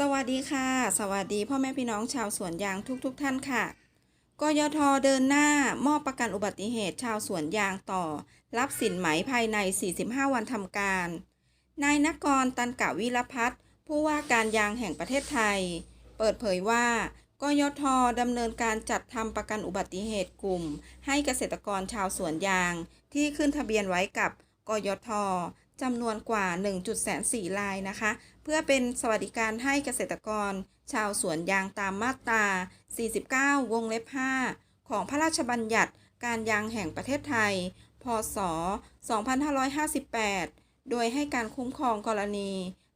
สวัสดีค่ะ สวัสดีพ่อแม่พี่น้องชาวสวนยางทุกๆทท่านค่ะกยทเดินหน้ามอบประกันอุบัติเหตุชาวสวนยางต่อ รับสินไหมภายใน 45 วันทำการ นายนกรตันกะวิรพัฒน์ผู้ว่าการยางแห่งประเทศไทย เปิดเผยว่ากยทดำเนินการจัดทำประกันอุบัติเหตุกลุ่ม ให้เกษตรกรชาวสวนยาง ที่ขึ้นทะเบียนไว้กับกยทจำนวนกว่า1.4รายนะคะ เพื่อเป็นสวัสดิการให้เกษตรกร ชาวสวนยางตามมาตรา 49 วงเล็บ 5 ของพระราชบัญญัติการยางแห่งประเทศไทย พศ 2558 โดยให้การคุ้มครองกรณี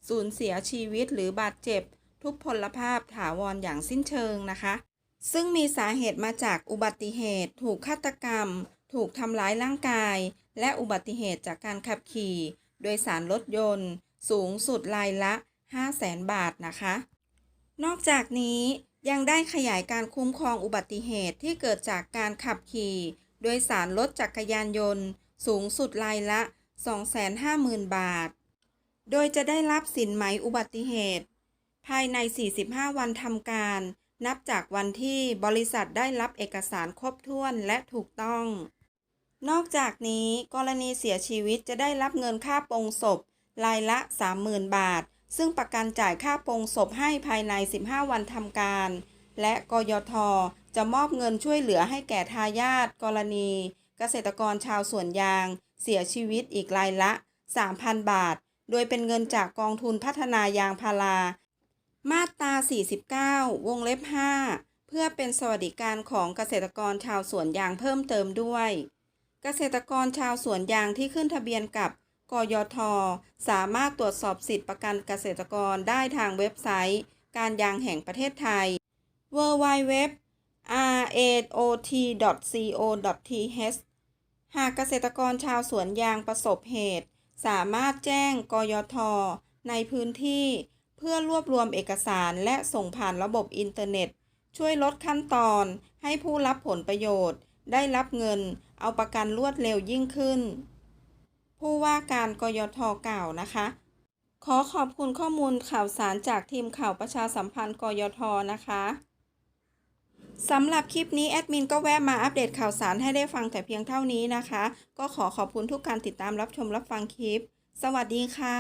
สูญเสียชีวิตหรือบาดเจ็บ ทุพพลภาพถาวรอย่างสิ้นเชิงนะคะ ซึ่งมีสาเหตุมาจากอุบัติเหตุ ถูกฆาตกรรม ถูกทำร้ายร่างกาย และอุบัติเหตุจากการขับขี่ โดยสารรถยนต์ สูงสุดรายละ 500,000บาทนะคะ นอกจากนี้ยังได้ขยายการคุ้มครองอุบัติเหตุที่เกิดจากการขับขี่ โดยสารรถจักรยานยนต์ สูงสุดรายละ 250,000 บาท โดยจะได้รับสินไหมอุบัติเหตุ ภายใน 45 วันทำการ นับจากวันที่บริษัทได้รับเอกสารครบถ้วนและถูกต้อง นอกจากนี้กรณีเสียชีวิตจะได้รับเงินค่าปงศพ รายละ 30,000 บาท ซึ่งประกันจ่ายค่าปลงศพให้ภายใน 15 วันทำการ และกยทจะมอบเงินช่วยเหลือให้แก่ทายาทกรณี เกษตรกรชาวสวนยาง เสียชีวิตอีกรายละ 3,000 บาท โดยเป็นเงินจากกองทุนพัฒนายางพารา มาตรา 49 วงเล็บ 5 เพื่อเป็นสวัสดิการของเกษตรกรชาวสวนยางเพิ่มเติมด้วย เกษตรกรชาวสวนยางที่ขึ้นทะเบียนกับ กยท สามารถตรวจสอบสิทธิประกันเกษตรกรได้ทางเว็บไซต์ การยางแห่งประเทศไทย www raot.co.th หากเกษตรกรชาวสวนยางประสบเหตุ สามารถแจ้งกยท ในพื้นที่ เพื่อรวบรวมเอกสารและส่งผ่านระบบอินเทอร์เน็ต ช่วยลดขั้นตอนให้ผู้รับผลประโยชน์ ได้รับเงิน เอาประกันรวดเร็วยิ่งขึ้น ผู้ว่าการกยทกล่าวนะคะ ขอขอบคุณข้อมูลข่าวสารจากทีมข่าวประชาสัมพันธ์กยทนะคะสำหรับคลิปนี้แอดมินก็แวะมาอัปเดตข่าวสารให้ได้ฟังแต่เพียงเท่านี้นะคะ ก็ขอขอบคุณทุกการติดตามรับชมรับฟังคลิป สวัสดีค่ะ